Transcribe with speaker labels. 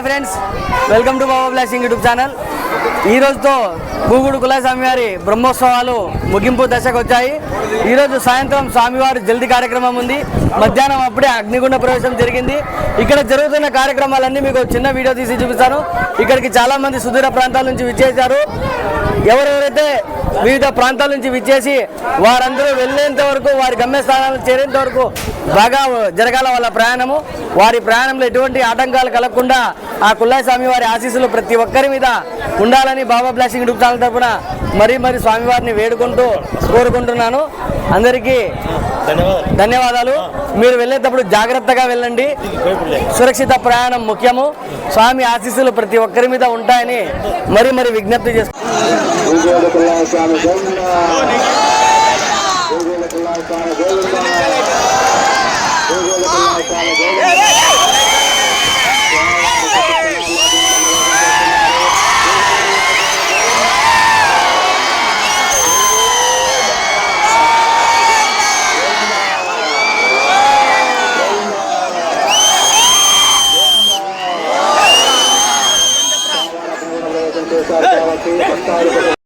Speaker 1: Hi friends welcome to Baba blessing YouTube channel. ఈ రోజుతో గూగుడు కులాయ బ్రహ్మోత్సవాలు ముగింపు దశకు వచ్చాయి. ఈరోజు సాయంత్రం స్వామివారి జల్ది కార్యక్రమం ఉంది. మధ్యాహ్నం అప్పుడే అగ్నిగుండ ప్రవేశం జరిగింది. ఇక్కడ జరుగుతున్న కార్యక్రమాలన్నీ మీకు చిన్న వీడియో తీసి చూపిస్తాను. ఇక్కడికి చాలామంది సుదూర ప్రాంతాల నుంచి విచ్చేశారు. ఎవరెవరైతే వివిధ ప్రాంతాల నుంచి విచ్చేసి వారందరూ వెళ్ళేంత వరకు వారి గమ్యస్థానాలు చేరేంత వరకు బాగా జరగాల వాళ్ళ ప్రయాణము. వారి ప్రయాణంలో ఎటువంటి ఆటంకాలు కలగకుండా ఆ కుల్లాయి స్వామి వారి ఆశీస్సులు ప్రతి ఒక్కరి మీద ఉండాలని బాబా బ్లాసింగ్ ఛానల్ తరపున మరీ మరీ స్వామివారిని వేడుకుంటూ కోరుకుంటున్నాను. అందరికీ
Speaker 2: ధన్యవాదాలు.
Speaker 1: ధన్యవాదాలు. మీరు వెళ్ళేటప్పుడు జాగ్రత్తగా వెళ్ళండి. సురక్షిత ప్రయాణం ముఖ్యము. స్వామి ఆశీస్సులు ప్రతి ఒక్కరి మీద ఉంటాయని మరీ మరీ విజ్ఞప్తి చేస్తున్నాను
Speaker 3: 哎。